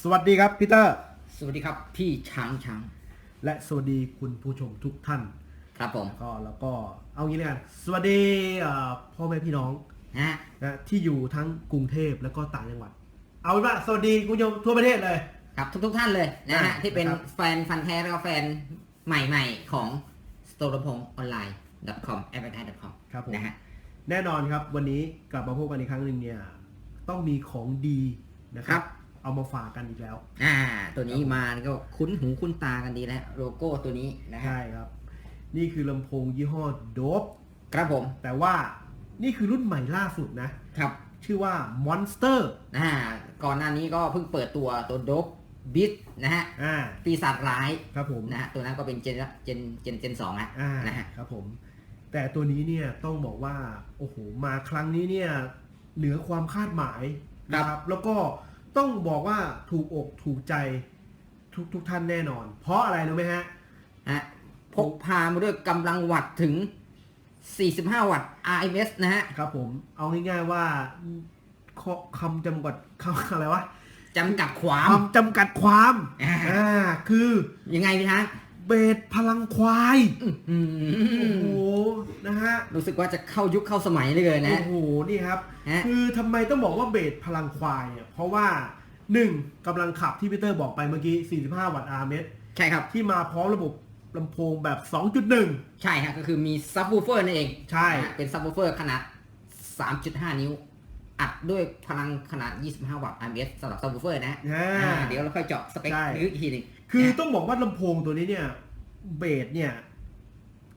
สวัสดีครับพีเตอร์ สวัสดีครับพี่ช้างช้างและสวัสดีคุณผู้ชมทุกท่านครับผมก็แล้วก็เอางี้เลยกัน สวัสดีเอ่อพ่อแม่พี่น้องนะฮะนะที่อยู่ทั้งกรุงเทพแล้วก็ต่างจังหวัด เอาเป็นว่าสวัสดีคุณผู้ชมทั่วประเทศเลย ครับทุกทุกๆท่านเลยนะฮะอ่าที่เป็นครับ แฟนฟันแท้แล้วก็แฟนใหม่ๆของ s t o r e p o n g o n l i n e com a d v e r t i s e com ครับผมนะฮะแน่นอนครับวันนี้กลับมาพบกันอีกครั้งหนึ่งเนี่ยต้องมีของดีนะคครัรับ บ เอามาฝากกันอีกแล้ว อ่า ตัวนี้ครับผมมาก็คุ้นหูคุ้นตากันดีแล้วโลโก้ตัวนี้นะฮะใช่ครับ นี่คือลำโพงยี่ห้อโดบครับผมแต่ว่านี่คือรุ่นใหม่ล่าสุดนะ ครับชื่อว่า Monster อ่าก่อนหน้านี้ก็เพิ่งเปิดตัวตัวโดบบิทนะฮะอ่าปีศาจร้ายครับผมนะฮะตัวนั้นก็เป็นเจนเจนเจนเจนสองแล้วอ่านะฮะครับผม แต่ตัวนี้เนี่ยต้องบอกว่า โอ้โห มาครั้งนี้เนี่ย เหนือความคาดหมายนะครับแล้วก็ ต้องบอกว่าถูกอกถูกใจทุกทุกท่านแน่นอน เพราะอะไรรู้ไหมฮะ ฮะพกพามาด้วยกำลังวัตต์ถึง 45 วัตต์ RMS นะฮะครับผมเอาง่ายๆว่าข้อคำจำกัดคำอะไรวะจำกัดความ คำจำกัดความอ่า อ่าคือ ยังไงพี่ช้าง เบสพลังควายอืมโอ้โหนะฮะรู้สึกว่าจะเข้ายุคเข้าสมัยเลยนะ โอ้โหนี่ครับฮะคือทำไมต้องบอกว่าเบสพลังควายเนี่ยเพราะว่าหนึ่งกำลังขับที่พีเตอร์บอกไปเมื่อกี้ 45 วัตต์ RMS ใช่ครับ ที่มาพร้อมระบบลำโพงแบบ 2.1 ใช่ฮะก็คือมีซับวูเฟอร์นั่นเอง ใช่นะฮะเป็นซับวูเฟอร์ขนาด 3.5 นิ้ว อัดด้วยพลังขนาด 25 วัตต์ RMS สำหรับซับวูเฟอร์นะฮะอ่าอ่าเดี๋ยวเราค่อยเจาะสเปคใช่ลึกอีกทีหนึง คือนะต้องบอกว่าลำโพงตัวนี้เนี่ย เบสเนี่ย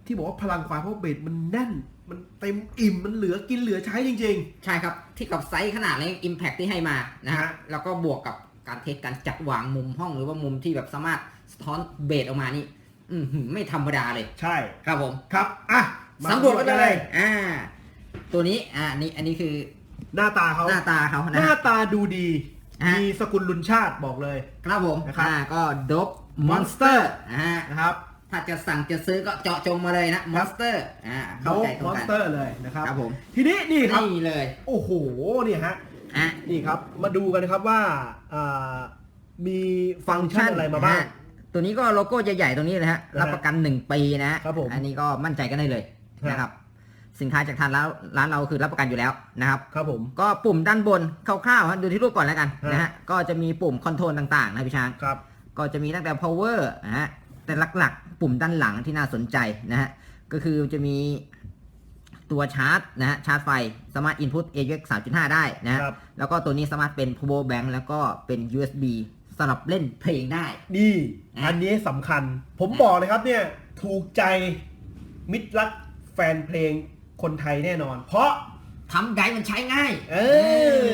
ที่บอกว่าพลังควายเพราะเบสมันแน่น มันเต็มอิ่มมันเหลือกินเหลือใช้จริง ใช่ครับ ที่กับไซส์ขนาดใน Impact ที่ให้มานะฮะฮะ แล้วก็บวกกับการเทสการจัดวางมุมห้องหรือว่ามุมที่แบบสามารถสะท้อนเบสออกมานี่ อือหือไม่ธรรมดาเลย ๆ ใช่ครับผมครับอะมาสำรวจกันเลย อ่า ตัวนี้อ่านี่อันนี้คือหน้าตาเขาหน้าตาเขาหนะน้าฮะตาดูดีฮะ มีสกุลลุนชาติบอกเลย ครับผมนะครับ อ่าก็ดบมอนสเตอร์อ่านะครับถ้าจะสั่งจะซื้อก็เจาะจงมาเลยนะมอนสเตอร์อ่าเขาเข้าใจตรมงอนกัสน เตอร์เลยนะครับครับผม ทีนี้นี่ครับ นี่เลยโอ้โหเนี่ยฮะ อะ นี่ครับ มาดูกันนะครับว่าอ่ามีฟังก์ชันอะไรมาบ้าง ฮะตัวนี้ก็โลโก้ใหญ่ๆตรงนี้นะฮะนะฮะรับประกัน 1 ปีนะครับผมอันนี้ก็มั่นใจกันได้เลยฮะนะครับ สินค้าจากทางร้านร้านเราคือรับประกันอยู่แล้วนะครับครับผม ก็ปุ่มด้านบนคร่าวๆฮะดูที่รูปก่อนแล้วกันฮะนะฮะก็จะมีปุ่มคอนโทรลต่างๆนะพี่ช้างครับ ก็จะมีตั้งแต่ power นะฮะแต่หลักๆ ปุ่มด้านหลังที่น่าสนใจนะฮะก็คือจะมีตัวชาร์จนะฮะชาร์จไฟสามารถ input AUX 3.5 ได้นะฮะครับ แล้วก็ตัวนี้สามารถเป็น power bank แล้วก็เป็น USB สำหรับเล่นเพลงได้ นี่อะ อันนี้สำคัญ ผมบอกเลยครับเนี่ย ถูกใจมิตรรักแฟนเพลง คนไทยแน่นอน เพราะทำไดมันใช้ง่ายเอ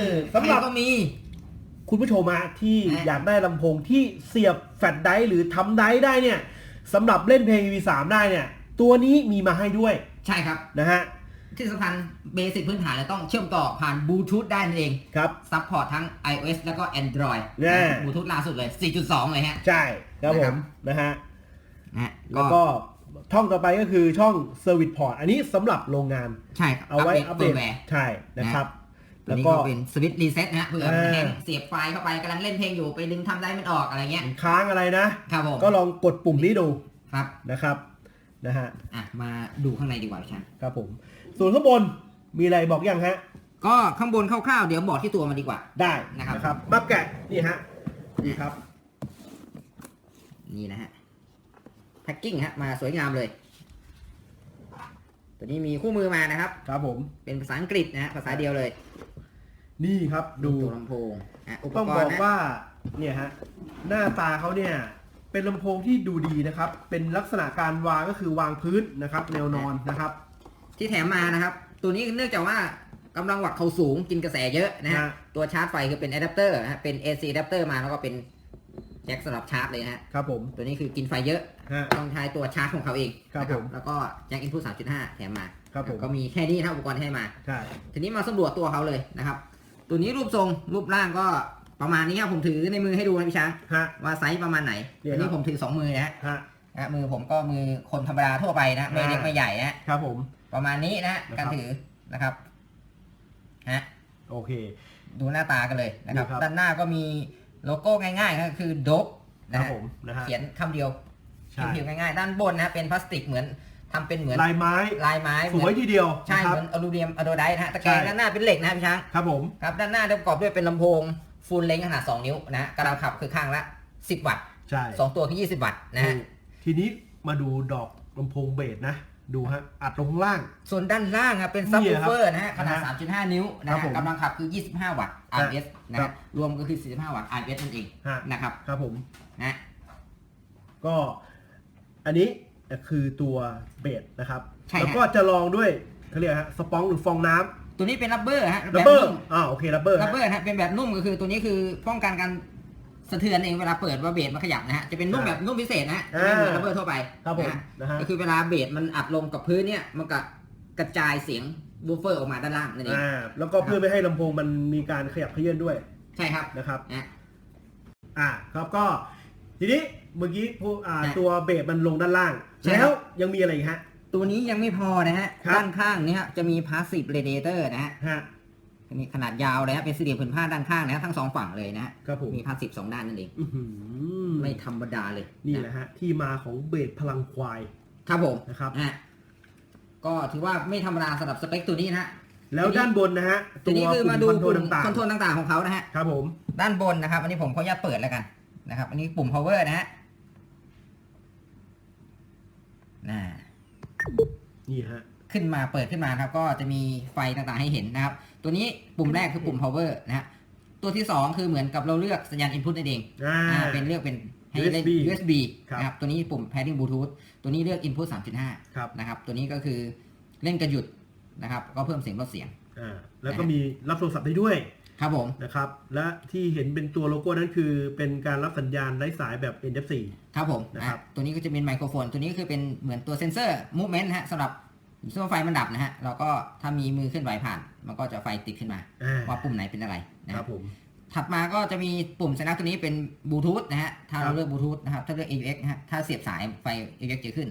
อสำหรับ ใคก็มี คุณผู้ชมมาที่ฮะ อยากได้ลำโพงที่เสียบแฟลชไดร์หรือทำไดร์ได้เนี่ยสำหรับเล่นเพลง V3 ได้เนี่ย ตัวนี้มีมาให้ด้วยใช่ครับ นะฮะที่สำคัญเบสิกพื้นฐานเลยต้องเชื่อมต่อผ่านบลูทูธได้นั่นเอง ครับ ซัพพอร์ตทั้ง iOS แล้วก็ Android แน่ บลูทูธล่าสุดเลย 4.2 เลยฮะ ใช่ครับผนะครัมบ นะฮะ นะฮะแล้วก็ ช่องต่อไปก็คือช่อง Service Port อันนี้สำหรับโรงงาน ใช่ครับเอาไว้อัปเดตเฟิร์มแวร์ใช่นะครับตัวแล้วนี้ก็ก็เป็นสวิตช์รีเซ็ตนะฮะเผื่ออ่าแฮงเสียบไฟล์เข้าไปกำลังเล่นเพลงอยู่ไปดึงทำได้ไม่ออกอะไรเงี้ยค้างอะไรนะครับผมก็ลองกดปุ่มนี้ดูครับนะครับนะฮะอะมาดูข้างในดีกว่าพี่ชันครับผม ส่วนข้างบนมีอะไรบอกยังฮะ ก็ข้างบนคร่าวๆเดี๋ยวบอกที่ตัวมาดีกว่าได้นะครับนะครับมาแกะนี่ฮะนี่ครับ นี่นะฮะ แพ็กกิ้งฮะมาสวยงามเลย ตัวนี้มีคู่มือมานะครับ ครับผม เป็นภาษาอังกฤษนะฮะภาษาเดียวเลย นี่ครับดูตัวลำโพงอะอุปต้องกบรอกณ์นะว่าเนี่ยฮะหน้าตาเขาเนี่ยเป็นลำโพงที่ดูดีนะครับ เป็นลักษณะการวางก็คือวางพื้นนะครับ แนวนอนนะครับที่แถมมานะครับ ตัวนี้เนื่องจากว่ากำลังวัดเขาสูงกินกระแสเยอะนะฮะฮะตัวชาร์จไฟคือเป็นอะแดปเตอร์นะฮะเป็น AC อะแดปเตอร์มาแล้วก็เป็นแจ็คสำหรับชาร์จเลยนะฮะ ครับผม ตัวนี้คือกินไฟเยอะ ฮะต้องใช้ตัวชาร์จของเขาเองครับนะผมแล้วก็แจ็คอินพุต3.5 แถมมาครับผม ก็มีแค่นี้นะอุปกรณ์ให้มา ใช่ ทีนี้มาสำรวจตัวเขาเลยนะครับ ตัวนี้รูปทรงรูปร่างก็ประมาณนี้ครับผมถือในมือให้ดูนะพี่ช้างฮะ ว่าไซส์ประมาณไหนเนี่ยอันนี้ครับผมถือสองมือนะฮะฮะนะมือผมก็มือคนธรรมดาทั่วไปนะไม่เล็กอ่า ไม่ใหญ่นะครับผม ประมาณนี้นะฮะนะครับ การถือนะครับฮะโอเค ดูหน้าตากันเลยนะครับ นี่ครับ ด้านหน้าก็มีโลโก้ง่ายๆก็คือโดบคนะรับฮะผมนะฮะ เขียนคำเดียวใช่ ผิวๆง่ายๆ ด้านบนนะเป็นพลาสติกเหมือนทำเป็นเหมือนลายไม้ลายไม้สเหมืวยอนทีเดียวใช่นะคเหรับมือนอลูมิเนียมอะโดไดต์นะฮะตะแกรงใช่ด้านหน้าเป็นเหล็กนะพี่ช้างครับผมครับด้านหน้าประกอบด้วยเป็นลำโพงฟูลเลนขนาด 2 นิ้วนะฮะกำลังขับคือข้างละ 10 วัตต์ใช่2ตัวคือ20 วัตต์นะฮะทีนี้มาดูดอกลำโพงเบสนะดูฮะอัดลงข้างล่าง ส่วนด้านล่างครับเป็นซับนี่วูครับเฟอร์นะฮะขนาดนะฮะ3.5 นิ้วนะครัฮะบผมกำลังขับคือ 25 วัตต์ RS นะครัฮะบรวมก็คือ 45 วัตต์ RS นั่นเองฮะนะครับครับผมนะก็ อันนี้คือตัวเบสนะครับ ใช่แล้วฮะก็จะลองด้วยเขาเรียกฮะสปองหรือฟองน้ตัวนี้เป็นรับเบอร์ฮะำแบดับบเบิลนุ่มอ่าโอเคดับเบิลรับเบอร์ฮะเป็นแบบนุ่มก็คือตัวนี้คือป้องกันการสะเทือนเองเวลาเปิดว่าเบสมันขยับนะฮะจะเป็นนุ่มแบบนุ่มพิเศษนะฮะจะไม่เหมือนรับเบอร์ทั่วไปครับผมนะฮะ นะฮะ ก็คือเวลาเบสมันอัดลงกับพื้นเนี่ยมันก็กระจายเสียงบูฟเฟอร์ออกมาด้านล่างนั่นเองอ่าแล้วก็เพื่อไม่ให้ลำโพงมันมีการขยับเขยื่อนด้วยใช่ครับนะครับ นะ อ่าครับก็ทีนี้ เมื่อกี้ผู้อ่าฮะตัวเบสมันลงด้านล่าง ใช่แล้ครัวบยังมีอะไรอีกฮะ ตัวนี้ยังไม่พอนะฮะ ครับ ด้านข้างเนี่ยจะมีพาสซีฟเรเดเตอร์นะฮะฮะมีขนาดยาวเลยฮะเป็นสี่เหลี่ยมผืนผ้าด้านข้างนะฮะทั้งสองฝั่งเลยนะฮะครับผมมีพาสซีฟสองด้านนั่นเอง อื้อหือไม่ธรรมดาเลยนี่แหละฮะที่มาของเบสพลังควายครับผมนะครับ นะฮะก็ถือว่าไม่ธรรมดาสำหรับสเปคตัวนี้นะฮะ แล้วด้านบนนะฮะทีนี้คือมาดูคอนโทรปุ่ลมต่างคอนโทรลต่างๆของเขานะฮะ ๆครับผม ด้านบนนะครับ อันนี้ผมขออนุญาตเปิดแล้วกันนะครับ อันนี้ปุ่ม power นะฮะ น่านี่ฮะขึ้นมาเปิดขึ้นมาครับ ก็จะมีไฟต่างๆให้เห็นนะครับ ตัวนี้ปุ่มแรกคือปุ่ม power นะฮะตัวที่ 2 คือเหมือนกับเราเลือกสัญญาณ input นั่นเองอ่าอ่าเป็นเลือกเป็นให้เล่น USB USB ครับนะครับตัวนี้ปุ่ม pairing bluetooth ตัวนี้เลือก input 3.5ครับนะครับ ตัวนี้ก็คือเล่นกระหยุดนะครับ ก็เพิ่มเสียงลดเสียงอ่าแล้วก็มีรับโทรศัพท์ได้ด้วย ครับผมนะครับ และที่เห็นเป็นตัวโลโก้นั้นคือเป็นการรับสัญญาณไร้สายแบบ NFC ครับผมนะครับอะตัวนี้ก็จะเป็นไมโครโฟน ตัวนี้ก็คือเป็นเหมือนตัวเซนเซอร์ movement นะฮะสำหรับช่วงไฟมันดับนะฮะเราก็ถ้ามีมือเคลื่อนไหวผ่าน มันก็จะไฟติดขึ้นมาอ่าว่าปุ่มไหนเป็นอะไรนะคครัรับบผมถัดมาก็จะมีปุ่มสัญลักษณ์ตัวนี้เป็นบลูทูธนะฮะถ้าครัเราบเลือกบลูทูธนะครับถ้าเลือก AUX นะฮะถ้าเสียบสายไฟ AUX จะขึ้น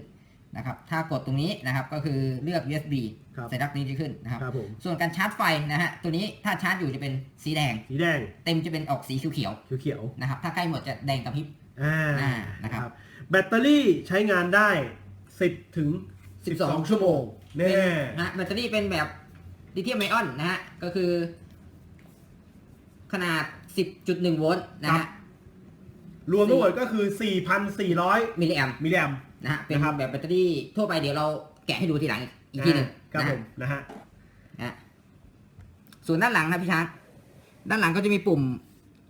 นะครับถ้ากดตรงนี้นะครับก็คือเลือก USB ครับสัญลักษณ์นี้จะขึ้นนะครับ ครับผมส่วนการชาร์จไฟนะฮะตัวนี้ถ้าชาร์จอยู่จะเป็นสีแดง สีแดงเต็มจะเป็นออกสีเขียวเขียวๆนะครับถ้าใกล้หมดจะแดงกระพริบ ๆอ่าอ่านะครับแบตเตอรี่ใช้งานได้ 10 ถึง 12ชั่วโมงแน่นะฮะแบตเตอรี่เป็นแบบลิเธียมไอออนนะฮะก็คือ ขนาด 10.1 โวลต์นะฮะรวมทั้งหมดก็คือ 4,400 มิลลิแอมมิลลิแอม นะฮะเป็นนะครับแบบแบตเตอรี่ทั่วไปเดี๋ยวเราแกะให้ดูทีหลังอีกทีหนึ่งครับนะผฮะมนะฮะนะฮะส่วนด้านหลังนะพี่ช้างด้านหลังก็จะมีปุ่ม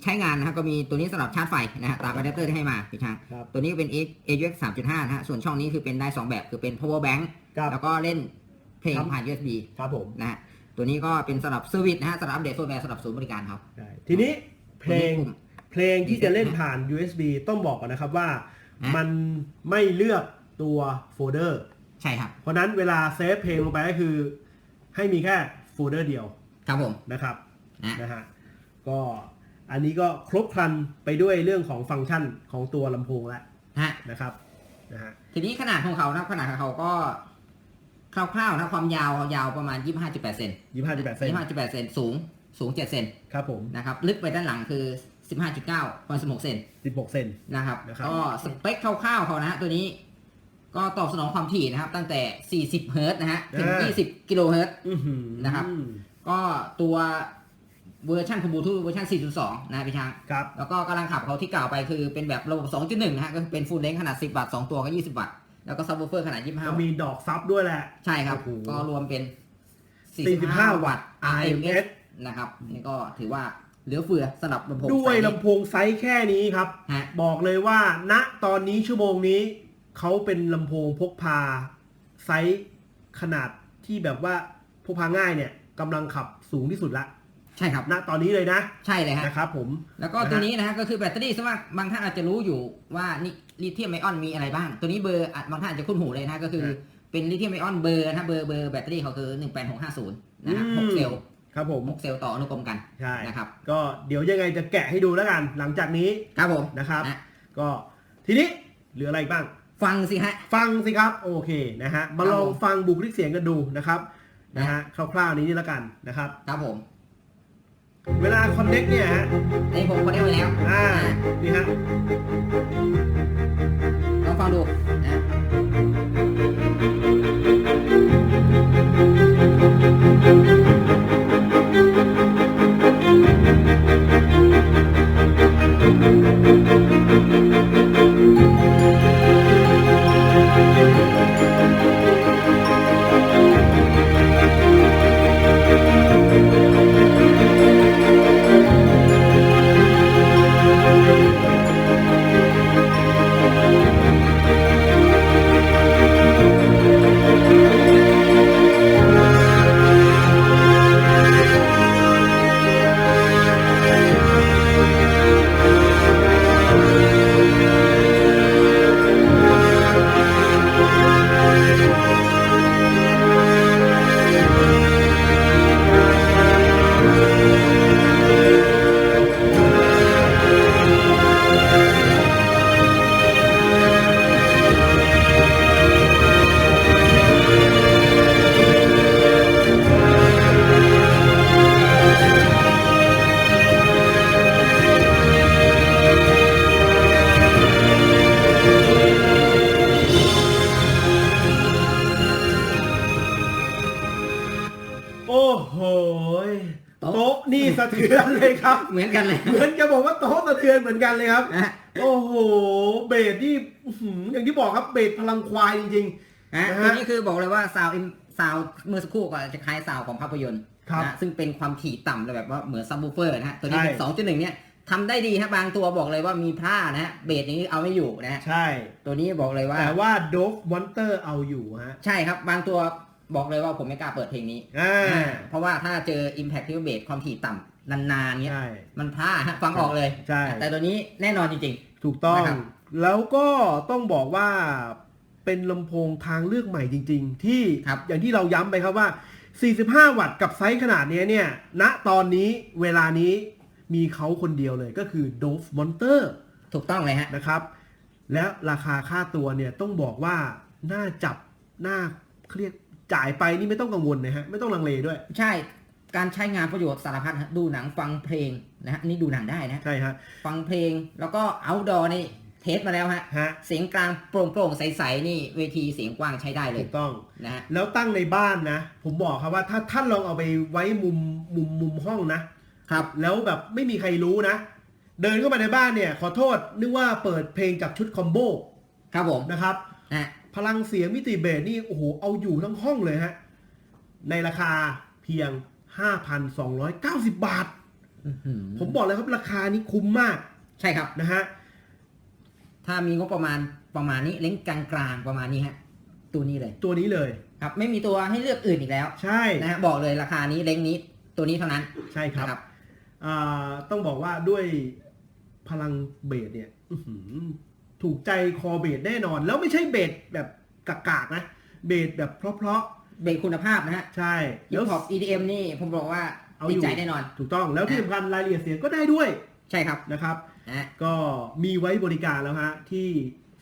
ใช้งานนะฮะก็มีตัวนี้สำหรับชาร์จไฟนะฮะตามอะแดปเตอร์ที่ให้มาพี่ช้างครับตัวนี้ก็เป็น AUX 3.5นะฮะส่วนช่องนี้คือเป็นได้ 2 แบบคือเป็น power bank ครับแล้วก็เล่นเพลงครับผ่าน USB ครับผมนะฮะตัวนี้ก็เป็นสำหรับเซอร์วิสนะฮะสำหรับอัปเดตโซฟต์แวร์สำหรับศูนย์บริการครับได้ทีนี้เพลงตัวนี้ปุ่มเพลงที่จะเล่นผ่าน USB ต้องบอกก่อนนะครับว่าฮะ มันไม่เลือกตัวโฟลเดอร์ ใช่ครับ เพราะนั้นเวลาเซฟเพลงลงไปก็คือ ให้มีแค่โฟลเดอร์เดียวครับผมนะครับนะนะฮะก็อันนี้ก็ครบครันไปด้วยเรื่องของฟังก์ชันของตัวลำโพงแล้วฮะนะครับนะฮะทีนี้ขนาดของเขานะครับขนาดของเขาก็คร่าวๆนะความยาวเขายาวประมาณ 25.8เซนยี่ห้าจุดแปดเซน25.8เซนสูงสูง 7 เซนครับผมนะครับ ลึกไปด้านหลังคือ 15.9ความสมกเซนสิบหกเซน นะครับนะครับ ก็สเปคคร่าวๆเขานะฮะตัวนี้ ก็ตอบสนองความถี่นะครับ ตั้งแต่ 40 เฮิรตซ์นะฮะ ถึง20 กิโลเฮิรตซ์ อื้อหือนะครับ ก็ตัวเวอร์ชันของบลูทูธเวอร์ชัน4.2นะพี่ช้าง ครับ แล้วก็กำลังขับเขาที่กล่าวไปคือเป็นแบบระบบ 2.1 นะฮะ ก็คือเป็นฟูลเลนขนาด 10 วัตต์2ตัวก็ 20 วัตต์ แล้วก็ซับวูเฟอร์ขนาด 25 ก็วัตต์มีดอกซับด้วยแหละ ใช่ครับ โอ้โหก็รวมเป็น 45 45 วัตต์ RMS RMS นะครับ นี่ก็ถือว่า เหลือเฟือสำหรับลำโพงด้วยไซส์นี้ลำโพงไซส์แค่นี้ครับ ฮะบอกเลยว่า ณตอนนี้ชั่วโมงนี้ เขาเป็นลำโพงพกพา ไซส์ขนาดที่แบบว่าพกพาง่ายเนี่ยกำลังขับสูงที่สุดละใช่ครับ ณตอนนี้เลยนะใช่เลยฮะ นะครับผม แล้วก็นะฮะตัวนี้นะฮะก็คือแบตเตอรี่ซึ่งว่าบางท่านอาจจะรู้อยู่ว่านี่ลิเธียมไอออนมีอะไรบ้าง ตัวนี้เบอร์อะบางท่านอาจจะคุ้นหูเลยนะก็คือฮะเป็นลิเธียมไอออนเบอร์นะเบอร์เบอร์แบตเตอรี่เขาคือ 18650 นะฮะอืม 6เซลล์ ครับผม6เซลล์ต่ออนุกรมกันใช่ นะครับ ก็เดี๋ยวยังไงจะแกะให้ดูแล้วกัน หลังจากนี้ครับผมนะครับ นะก็ทีนี้เหลืออะไรอีกบ้าง ฟังสิฮะ ฟังสิครับ โอเคนะฮะ มาครับลองผมฟังบุคลิกเสียงกันดูนะครับนะนะฮะ คร่าวๆนี้นี่แล้วกันนะครับ ครับผมเวลาคอนเน็กเนี่ยฮะ อันนี้ผมคนได้ไว้แล้วอ่า นี่ฮะ ลองฟังดู สะเทือนเลยครับ เหมือนกันเลยเหมือนจะบอกว่าโต๊ะสะเทือนเหมือนกันเลยครับ นะฮะโอ้โห เบสนี่อื้อหืออย่างที่บอกครับเบสพลังควายจริงนะนะฮะตัวนี้คือบอกเลยว่าซาวซาวเมื่อสักครู่ก็จะคล้ายซาวของภาพยนตร์ครับนะซึ่งเป็นความถี่ต่ำเลยแบบว่าเหมือนซับวูเฟอร์นะฮะตัวนี้เป็นใช่ สองจุดหนึ่งเนี่ยทำได้ดีฮะบางตัวบอกเลยว่ามีพลาดนะฮะเบสนี้เอาไม่อยู่นะฮะๆ ใช่ ตัวนี้บอกเลยว่า แต่ว่าโดฟวอนเตอร์เอาอยู่ฮะ ใช่ครับบางตัว บอกเลยว่าผมไม่กล้าเปิดเพลงนี้อ่า อ่าเพราะว่าถ้าเจอ Impact ที่เบสความถี่ต่ำนานๆเนี้ย ใช่ มันพลาดฮะฟังออกเลย ใช่ แต่ตัวนี้แน่นอนจริง ถูกต้อง นะครับ แล้วก็ต้องบอกว่าเป็นลำโพงทางเลือกใหม่จริง ๆ ที่ครับอย่างที่เราย้ำไปครับว่า 45 วัตต์กับไซส์ขนาดเนี้ยเนี่ย ณ ตอนนี้เวลานี้มีเขาคนเดียวเลยก็คือ Dove Monster ๆ ถูกต้องเลยฮะ นะครับ และราคาค่าตัวเนี่ยต้องบอกว่าน่าจับน่าเครียก จ่ายไปนี่ไม่ต้องกังวลนะฮะ ไม่ต้องลังเลด้วย ใช่การใช้งานประโยชน์สารพัดฮะดูหนังฟังเพลงนะฮะอันนี่ดูหนังได้นะใช่ฮะฟังเพลงแล้วก็ outdoor นี่เทสมาแล้วฮะฮะเสียงกลางโปร่งโปร่งๆใสๆนี่เวทีเสียงกว้างใช้ได้เลถูยกต้องนะฮะแล้วตั้งในบ้านนะ ผมบอกครับว่าถ้าท่านลองเอาไปไว้มุมมุมมุมห้องนะครับ แล้วแบบไม่มีใครรู้นะ เดินเข้ามาในบ้านเนี่ย ขอโทษนึกว่าเปิดเพลงจากชุดคอมโบครับผมนะครับนะฮะ พลังเสียงมิติเบสนี่โอ้โหเอาอยู่ทั้งห้องเลยฮะ ในราคาเพียง 5,290 บาทอื้อหือผมบอกเลยครับราคานี้คุ้มมากใช่ครับนะฮะ ถ้ามีงบประมาณประมาณนี้เล้งกลางๆประมาณนี้ฮะ ตัวนี้เลย ตัวนี้เลยครับ ไม่มีตัวให้เลือกอื่นอีกแล้ว ใช่นะฮะบอกเลยราคานี้เล้งนี้ตัวนี้เท่านั้นใช่ครับนะครับอ่าต้องบอกว่าด้วยพลังเบสเนี่ยอื้อหือ ถูกใจคอเบสแน่นอน แล้วไม่ใช่เบสแบบกากๆนะ เบสแบบเพราะเบรกคุณภาพนะฮะๆใช่ฮิแล้ปว ฮอป EDM นี่ผมบอกว่าเอาติอยู่ดใจแน่นอน ถูกต้องแล้วที่สำคัญรายละเอียดเสียงก็ได้ด้วยใช่ครับนะครับ นะฮะ ก็มีไว้บริการแล้วฮะ ที่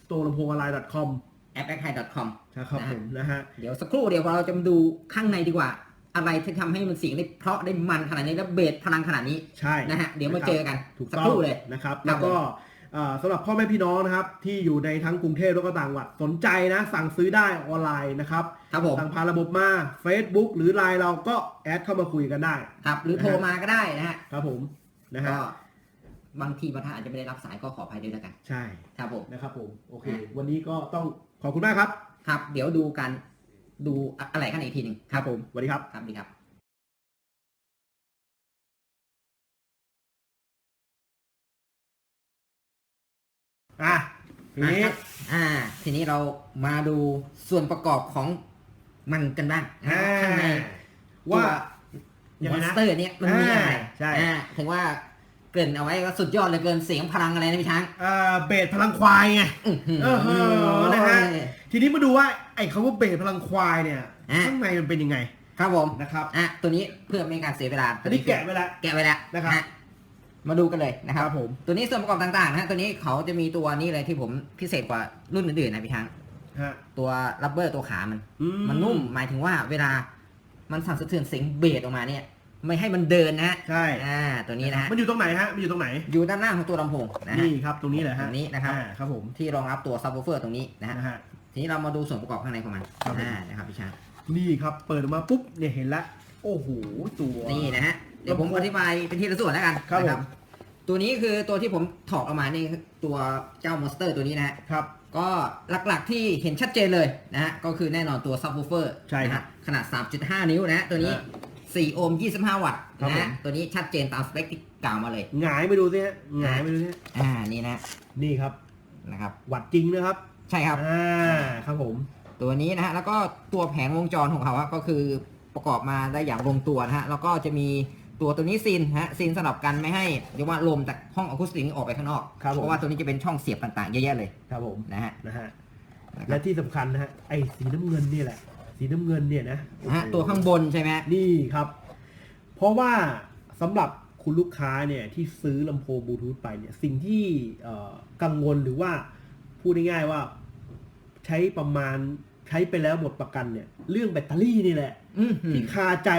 store ลำโพงออนไลน์ .com แอป a c k h i com นะครับนะฮะผมนะฮะ เดี๋ยวสักครู่เดี๋ยวเราจะมาดูข้างในดีกว่า อะไรที่ทำให้มันเสียงได้เพราะได้มันขนาดนี้แล้วเบสพลังขนาดนี้ใช่นะฮะเดี๋ยวมาเจอกันถูกสักต้องครู่เลย นะครับครับแล้วก็เอ่อ สำหรับพ่อแม่พี่น้องนะครับ ที่อยู่ในทั้งกรุงเทพแล้วก็ต่างจังหวัดสนใจนะ สั่งซื้อได้ออนไลน์นะครับครับผมสั่งผ่านระบบมา Facebook หรือ Line เราก็แอดเข้ามาคุยกันได้ครับหรือโทรมาก็ได้นะฮะครับผมนะฮะก็บางทีบางท่านอาจจะไม่ได้รับสายก็ขออภัยด้วยแล้วกัน ใช่ครับผมนะครับผมโอเคอะวันนี้ก็ต้องขอบคุณมากครับ ครับ เดี๋ยวดูกันดูอะไรกันอีกทีหนึ่งครับผมสวัสดีครับครับดีครับ อะทีนี้อะครับอ่า ทีนี้เรามาดูส่วนประกอบของมันกันบ้างนะอ่า ข้างในว่ายัยังไงมอนนะ สเตอร์เนี่ยมันมีอะไรอ่าใช่ อ่าถึงว่าเกรินเอาไว้ว่าสุดยอดเหลยเกินเสียงพลังอะไรนะพี่ช้างอ่าเบสพลังควายไง อื้อหือเออเออนะฮะ ทีนี้มาดูว่าไอ้คำว่าเบสพลังควายเนี่ยอะ ข้างในมันเป็นยังไงครับผมนะครับ อะตัวนี้เพื่อไม่ให้การเสียเวลาอันนี้แกะไว้แล้ว แกะไว้แล้วนะครับฮ มาดูกันเลยนะคครัรับบผมตัวนี้ส่วนประกอบต่างๆนะฮะตัวนี้เขาจะมีตัวนี้เลยที่ผมพิเศษกว่ารุ่นอื่นๆนะพี่ช้างฮะ ตัวรับเบอร์ตัวขามัน อืมันนุ่มหมายถึงว่าเวลามันสั่นสะเทือนเสียงเบสออกมาเนี่ย ไม่ให้มันเดินนะฮะใช่อ่าตัวนี้นะฮะมันอยู่ตรงไหนฮะมันอยู่ตรงไหน อยู่ด้านล่างของตัวลำโพงนะฮะ นี่ครับตรงนี้แหละตฮะรงนี้นะครับ อ่าครับผมที่รองรับตัวซับ w ูเฟอร์ตรงนี้นะฮะนะฮะ ทีนี้เรามาดูส่วนประกอบข้างในของมันครับผม อ่านะครับพี่ชาญนี่ครับเปิดออกมาปุ๊บเนี่ยเห็นแล้วโอ้โหตัวนี่นะฮะ เดี๋ยวผมอธิบายเป็นทีละส่วนแล้วกันครับนะผมตัวนี้คือตัวที่ผมถอดออกมานี่คือตัวเจ้ามอนสเตอร์ตัวนี้นะฮะครับ ก็หลักๆที่เห็นชัดเจนเลยนะฮะก็คือแน่นอนตัวซับ w ูเฟอร์ใช่ครับขนาด 3.5 นิ้วนะฮะตัวนี้อ่4โอห์ม25 วัตต์ครับนะผฮะมตัวนี้ชัดเจนตามสเปคที่กล่าวมาเลยหงายไปดูสิฮะหงายไปดูสิฮะอ่านี่นะนี่ครับนะครับวัดจริงนะครับ ใช่ครับอ่าครับผม ตัวนี้นะฮะแล้วก็ตัวแผงวงจรของเขาอะก็คือประกอบมาได้อย่างลงตัวนะฮะแล้วก็จะมี ตัวตัวนี้ซีนฮะซีนสำหรับกันไม่ให้เรียกว่าลมจากห้องอะคูสติกนี่ออกไปข้างนอกครับผม เพราะว่าตัวนี้จะเป็นช่องเสียบต่างๆเยอะแยะเลยครับผมนะฮะ นะฮะนะคและรับที่สำคัญนะฮะไอ้สีน้ำเงินนี่แหละ สีน้ำเงินเนี่ยนะนะฮะตัวข้างบนใช่ไหมฮะนี่ครับ เพราะว่าสำหรับคุณลูกค้าเนี่ยที่ซื้อลำโพงบลูทูธไปเนี่ยสิ่งที่เอ่อกังวลหรือว่าพูดง่ายๆว่าใช้ประมาณใช้ไปแล้วหมดประกันเนี่ย เรื่องแบตเตอรี่นี่แหละ อืมที่คาใจ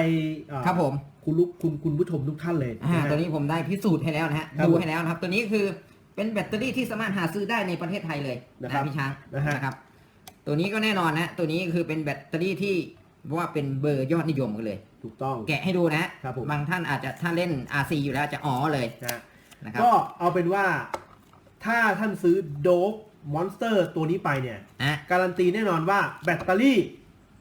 เอ่อครับผม คุณลูกคุณคุณผู้ชมทุกท่านเลยอ่านะฮะ ตัวนี้ผมได้พิสูจน์ให้แล้วนะฮะครับดูให้แล้วนะครับ ตัวนี้คือเป็นแบตเตอรี่ที่สามารถหาซื้อได้ในประเทศไทยเลยนะครับพี่ช้างนะฮะ นะครับตัวนี้ก็แน่นอนนะตัวนี้คือเป็นแบตเตอรี่ที่ว่าเป็นเบอร์ยอดนิยมกันเลย ถูกต้อง แกะให้ดูนะฮะครับผม บางท่านอาจจะถ้าเล่น RC อยู่แล้วจะอ๋อเลยนะนะครับ ก็เอาเป็นว่า ถ้าท่านซื้อโดฟ มอนสเตอร์ตัวนี้ไปเนี่ย อะการันตีแน่นอนว่าแบตเตอรี่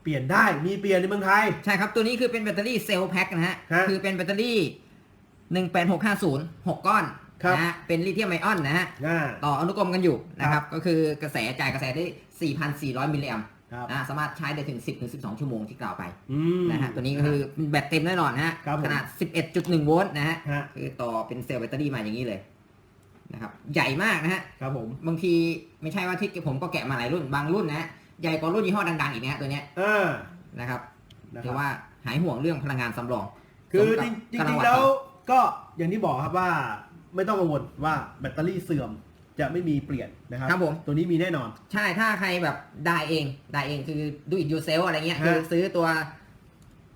เปลี่ยนได้มีเปลี่ยนในเมืองไทย ใช่ครับ ตัวนี้คือเป็นแบตเตอรี่เซลล์แพ็คนะฮะ ฮะคือเป็นแบตเตอรี่ 18650 6 ก้อนครับ นะฮะเป็นลิเธียมไอออนนะฮะ อ่า ต่ออนุกรมกันอยู่นะครับ ก็คือกระแสจ่ายกระแสได้ 4,400 มิลลิแอมป์ครับ นะสามารถใช้ได้ถึง 10ถึง12 ชั่วโมงที่กล่าวไปอืม นะฮะตัวนี้ก็คือแบตเต็มแน่นอนนะฮะครับผมขนาด 11.1 โวลต์นะฮะฮะ คือต่อเป็นเซลล์แบตเตอรี่มาอย่างนี้เลย นะครับใหญ่มากนะฮะครับผมบางทีไม่ใช่ว่าที่ผมก็แกะมาหลายรุ่นบางรุ่นนะฮะใหญ่กว่ารุ่นยี่ห้อดังๆอีกนะฮะตัวเนี้ยอ่านะครับนะคถืรัอบว่าหายห่วงเรื่องพลังงานสำรองคือสมจกับริงจกำริงวัๆดแล้วเขาก็อย่างที่บอกครับว่าไม่ต้องกังวลว่าแบตเตอรี่เสื่อมจะไม่มีเปลี่ยนนะครับครับผม ตัวนี้มีแน่นอน ใช่ถ้าใครแบบได้เองได้เองคือดูอิ t ยูเซลอะไรเงี้ยฮะคือซื้อตัว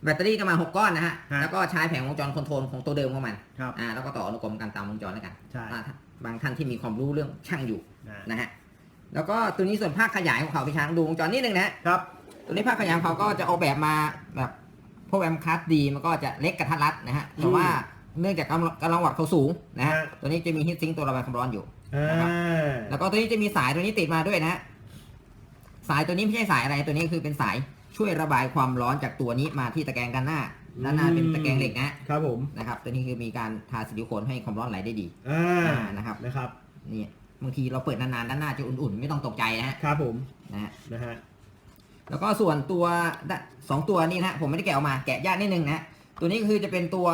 แบตเตอรี่กันมา6ก้อนนะฮะ ฮะ แล้วก็ใช้แผงวงจรคอนโทรลของตัวเดิมของมัน ครับ อ่า แล้วก็ต่ออนุกรมกันตามวงจรแล้วกันใช่ อ่าถ้า บางท่านที่มีความรู้เรื่องช่างอยู่นะนะฮะแล้วก็ตัวนี้ส่วนภาคขยายของเขาพี่ช้างดูวงจรนิดนึงนะฮะครับตัวนี้ภาคขยายของเขาก็จะออกแบบมาแบบพวกแอมคัสดีมันก็จะเล็กกระทัดรัดนะฮะแต่ว่าเนื่องจากกำลังกำลังวัดเขาสูงนะฮะฮะตัวนี้จะมีฮีทซิงค์ตัวระบายความร้อนอยู่อ่านะครับแล้วก็ตัวนี้จะมีสายตัวนี้ติดมาด้วยนะฮะสายตัวนี้ไม่ใช่สายอะไรตัวนี้คือเป็นสายช่วยระบายความร้อนจากตัวนี้มาที่ตะแกรงด้านหน้า ด้านหน้าเป็นตะแกรงเหล็กนะฮะครับผมนะครับตัวนี้คือมีการทาซิลิโคนให้ความร้อนไหลได้ดีอ่าอ่านะครับนะครับนี่บางทีเราเปิดนานๆด้านหน้าจะอุ่นๆ ไม่ต้องตกใจนะฮะครับผมนะฮะนะฮะแล้วก็ส่วนตัวด้านสองตัวนี้นะฮะผมไม่ได้แกะออกมาแกะยากนิดนึงนะฮะตัวนี้คือจะเป็นตัว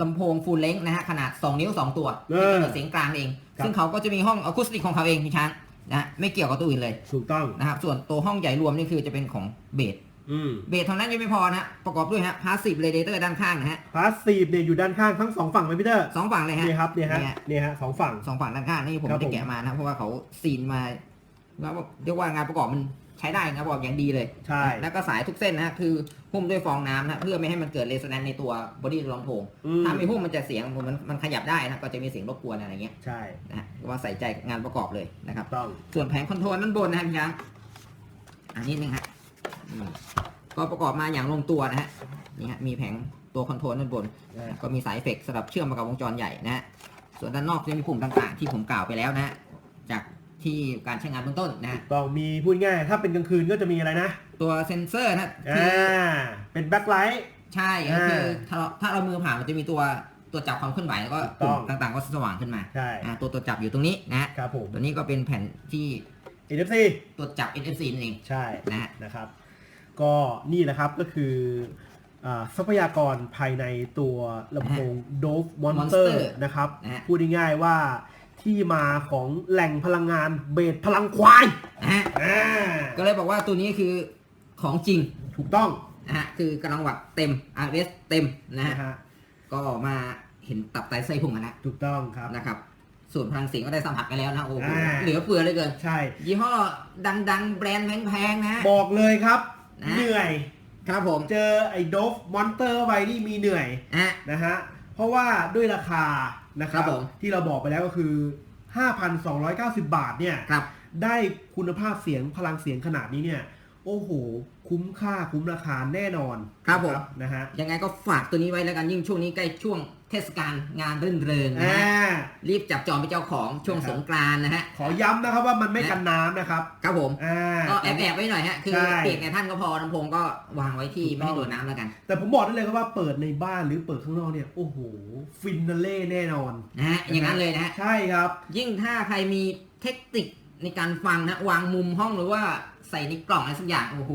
ลำโพงฟูลเล n งนะฮะขนาด 2 นิ้ว 2 ตัวเอที่อกำหนดเสียงกลางเอง ซึ่งเขาก็จะมีห้องอะคูสติกของเขาเองพี่ช้างนะฮะไม่เกี่ยวกับตัวอื่นเลยถูกต้องนะครับส่วนตัวห้องใหญ่รวมนี่คือจะเป็นของเบส อืมเบสเท่านั้นยังไม่พอนะฮะประกอบด้วยฮะพาสซีฟเรเดเตอร์ด้านข้างนะฮะพาสซีฟเนี่ยอยู่ด้านข้างทั้งสองฝั่งไหมพี่เตอร์สองฝั่งเลยฮะนี่ครับเนี่ยฮะเนี่ยเนี่ยฮะสองฝั่งสองฝั่งด้านข้างนี่ผมครับไม่ได้ผมแกะมานะเพราะว่าเขาซีนมาแล้วเรียกว่างานประกอบมันใช้ได้นะบอกอย่างดีเลยใช่แล้วก็สายทุกเส้นนะฮะคือหุ้มด้วยฟองน้ำนะเพื่อไม่ให้มันเกิดเรส o น a นในตัวบอดี้ลำโพงอืมถ้าไม่หุ้มมันจะเสียงมันมันขยับได้นะก็จะมีเสียงรบกวนอะไรเงี้ยใช่นะฮะว่าใส่ใจงานประกอบเลยนะครับต้องส่วนแผงคอนโทรลด้านบนนะครับพี่ช้างอันนี้นึงฮะอืม ก็ประกอบมาอย่างลงตัวนะฮะนี่ฮะมีแผงตัวคอนโทรลด้านบนนะก็มีสายเอฟเฟกต์สำหรับเชื่อมมากับวงจรใหญ่นะฮะส่วนด้านนอกจะมีปุ่มต่างๆ ที่ผมกล่าวไปแล้วนะฮะจากที่การใช้งานเบื้องต้นนะฮะต้องมีพูดง่าย ถ้าเป็นกลางคืนก็จะมีอะไรนะ ตัวเซ็นเซอร์นะคือ่าอเป็นแบ็คไลท์ใช่ก็คืออ่าถ้าเราถ้าเรามือผ่านมันจะมีตัวตัวจับความเคลื่อนไหวแล้วก็ถูกต้องปุ่มต่างๆ ก็สว่างขึ้นมาใช่อ่าตัวตัวจับอยู่ตรงนี้นะฮะครับผมตัวนี้ก็เป็นแผ่นที่ NFC ตัวจับ NFC นั่นเองใช่นะฮะนะครับ ก็นี่แหละครับก็คืออ่าทรัพยากรภายในตัวลำโพง Dove Monster Monster นะครับนะฮะพูดง่ายๆว่าที่มาของแหล่งพลังงานเบสพลังควายนะฮะอ่าก็เลยบอกว่าตัวนี้คือของจริงถูกต้องนะฮะคือกำลังวัดเต็ม RS เต็มนะฮะนะฮะก็มาเห็นตับไตไส้พุงกันนะถูกต้องครับนะครับ ส่วนพลังเสียงก็ได้สัมผัสไปแล้วนะโอ้โหอ่าเหลือเฟือเหลยเกิน ใช่ ยี่ห้อดัง ๆ แบรนด์แพงๆนะ บอกเลยครับ นะเหนื่อยครับผมเจอไอ้โดฟมอนเตอร์ไปนี่มีเหนื่อยอะ นะฮะเพราะว่าด้วยราคานะคครัรับบผม ที่เราบอกไปแล้วก็คือ 5,290 บาทเนี่ย ครับ ได้คุณภาพเสียงพลังเสียงขนาดนี้เนี่ย โอ้โห คุ้มค่าคุ้มราคาแน่นอนครับผม นะฮะ ยังไงก็ฝากตัวนี้ไว้แล้วกันยิ่งช่วงนี้ใกล้ช่วง เทศกาลงานรื่นเริงนะอ่าฮะรีบจับจองเป็นเจ้าของช่วงนะครับสงกรานต์นะฮะขอย้ำนะครับว่ามันไม่กันน้ำนะครับครับผมอ่าก็แอบแอบๆไว้หน่อยฮะคือใช่เปียกในท่านก็พอลำโพงก็วางไว้ที่ถูกต้องไม่ให้โดนน้ำแล้วกัน แต่ผมบอกได้เลยครับว่าเปิดในบ้านหรือเปิดข้างนอกเนี่ยโอ้โหฟินนาเล่แน่นอนนะฮะอย่างนั้นเลยนะฮะใช่ครับ ยิ่งถ้าใครมีเทคนิคในการฟังนะวางมุมห้องหรือว่าใส่ในกล่องอะไรสักอย่างโอ้โห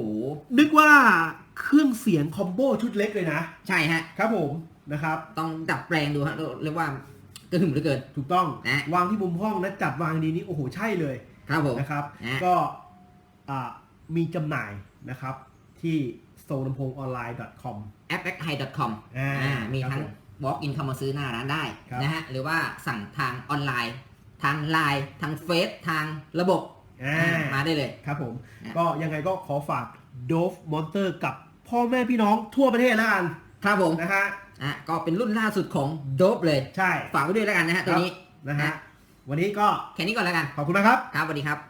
นึกว่าเครื่องเสียงคอมโบชุดเล็กเลยนะ ใช่ฮะครับผม นะครับ ต้องดัดแปลงดูฮะเรียกว่ากระหึ่มเหลือเกิน ถูกต้องนะ วางที่มุมห้องนะจัดวางดีนี่โอ้โหใช่เลยครับผมนะครับ นะก็อ่ามีจำหน่ายนะครับ ที่โซลำโพงออนไลน์ .com a p p h i c o m อ่าอ่ามีทั้งครับผม walk in เข้ามาซื้อหน้าร้านได้ครับนะฮะหรือว่าสั่งทางออนไลน์ ทางไลน์ทางเฟซทางระบบอ่าอ่ามาได้เลย ครับผม นะ ก็ยังไงก็ขอฝาก Dove Monster กับพ่อแม่พี่น้องทั่วประเทศแล้วกันครับผม นะฮะ อะก็เป็นรุ่นล่าสุดของโดบเลย ใช่ฝากไว้ด้วยแล้วกันนะฮะตัวนี้นะฮะ วันนี้ก็แค่นี้ก่อนแล้วกัน ขอบคุณนะครับ ครับสวัสดีครับ